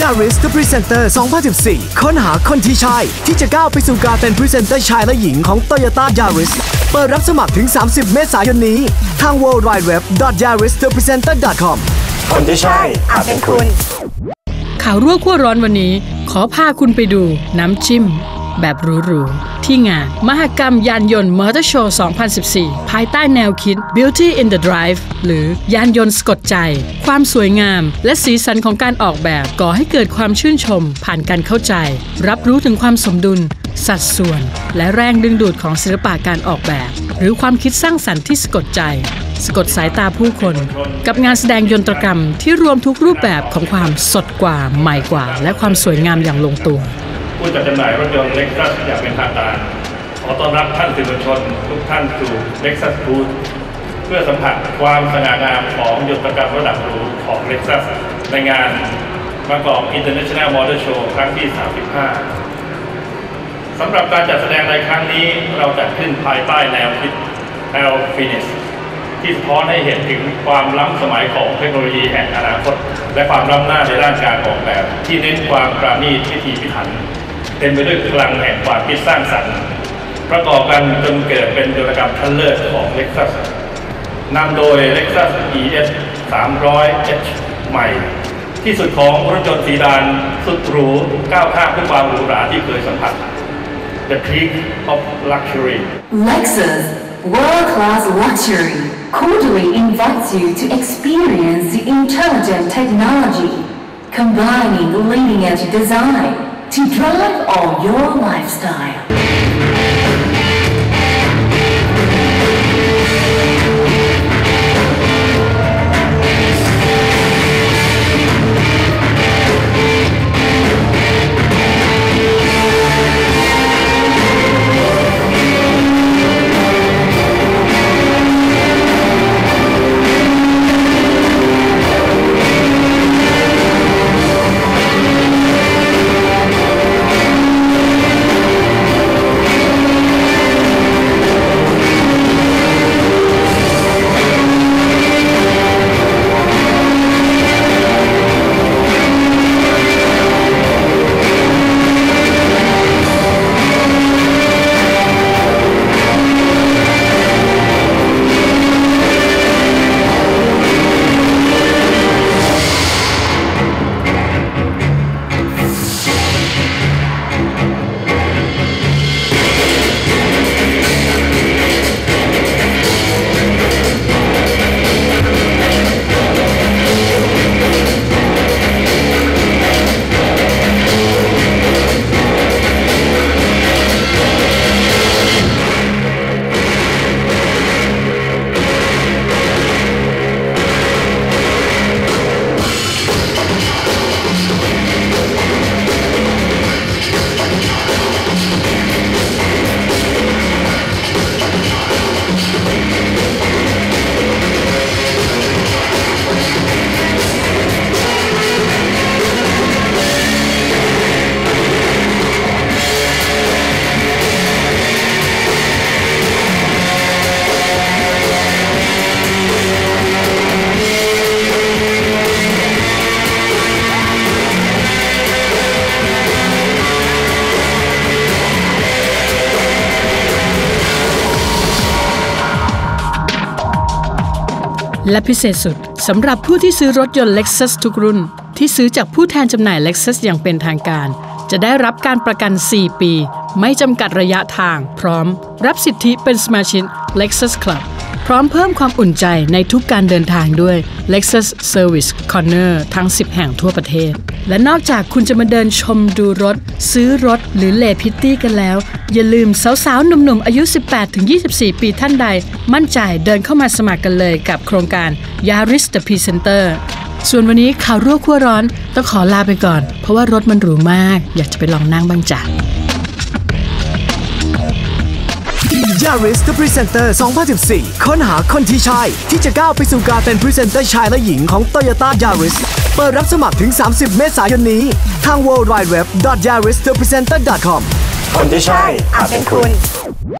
ยาริส The Presenter 2014 ค้นหาคนที่ใช่ ที่จะก้าวไปสู่การเป็นพรีเซนเตอร์ชายและหญิงของ Toyota Yaris เปิดรับสมัครถึง 30 เมษายนนี้ ทาง w w w y a r i s t h e p r e s e n t e r c o m คนที่ใช่อาจเป็นคุณ ข่าวรั่วขั้วร้อนวันนี้ ขอพาคุณไปดูน้ำจิ้ม แบบหรูๆ ที่งาน มหกรรมยานยนต์มอเตอร์โชว์ 2014 ภายใต้แนวคิด Beauty in the Drive หรือยานยนต์สะกดใจ ความสวยงาม และสีสันของการออกแบบก่อให้เกิดความชื่นชม ผ่านการเข้าใจ รับรู้ถึงความสมดุล สัดส่วน และแรงดึงดูดของศิลปะการออกแบบ หรือความคิดสร้างสรรค์ที่สะกดใจสะกดสายตาผู้คน กับงานแสดงยนตรกรรมที่รวมทุกรูปแบบของความสดกว่าใหม่กว่า และความสวยงามอย่างลงตัว ผู้จัดจำหน่ายรถยนต์เล็กซัสอย่างเป็นทางการ ขอต้อนรับท่านสื่อมวลชน ทุกท่านสู่เล็กซัสบูธเพื่อสัมผัสความสง่างามของยนตรกรรมระดับหรูของเล็กซัสในงานบางกอก International Motor Show ครั้งที่ 35 สำหรับการจัดแสดงในครั้งนี้เราจัดขึ้นภายใต้แนวคิด L Finish ที่สะท้อนให้เห็นถึงความล้ำสมัยของเทคโนโลยีแห่งอนาคต และความล้ำหน้าในด้านการออกแบบ ที่เน้นความปราณีตพิถีพิถัน เต็มไปด้วยพลังแห่งความคิดสร้างสรรค์ประกอบกันจนเกิดเป็นยนตกรรมชั้นเลิศของ Lexus นำโดย Lexus ES 300H ใหม่ ที่สุดของรถยนต์สีดานสุดหรูก้าวข้ามด้วยความหรูหราที่เคยสัมผัส The Peak of Luxury Lexus World Class Luxury cordially invites you to experience the intelligent technology, combining leading edge design to drive all your lifestyle. และพิเศษสุดสำหรับผู้ที่ซื้อรถยนต์ Lexus ทุกรุ่น ที่ซื้อจากผู้แทนจำหน่าย Lexus อย่างเป็นทางการ จะได้รับการประกัน 4 ปี ไม่จำกัดระยะทาง พร้อม รับสิทธิเป็นสมาชิก Lexus Club พร้อมเพิ่มความอุ่นใจในทุกการเดินทางด้วย Lexus Service Corner ทั้ง 10 แห่งทั่วประเทศ และนอกจากคุณจะมาเดินชมดูรถ ซื้อรถหรือเลพิตตี้กันแล้ว อย่าลืมสาวๆ หนุ่มๆ อายุ 18-24 ปีท่านใด มั่นใจเดินเข้ามาสมัครกันเลยกับโครงการ Yaris the Presenter ส่วนวันนี้ข่าวรั่วขั้วร้อน ต้องขอลาไปก่อน เพราะว่ารถมันหรูมาก อยากจะไปลองนั่งบ้างจ้ะ Yaris The Presenter 2014 ค้นหาคนที่ใช่ ที่จะก้าวไปสู่การเป็นพรีเซนเตอร์ชายและหญิงของ Toyota Yaris ปิดรับสมัครถึง 30 เมษายนนี้ ทาง w w w y a r i s t h e p r e s e n t e r c o m คนที่ใช่อาจเป็นคุณ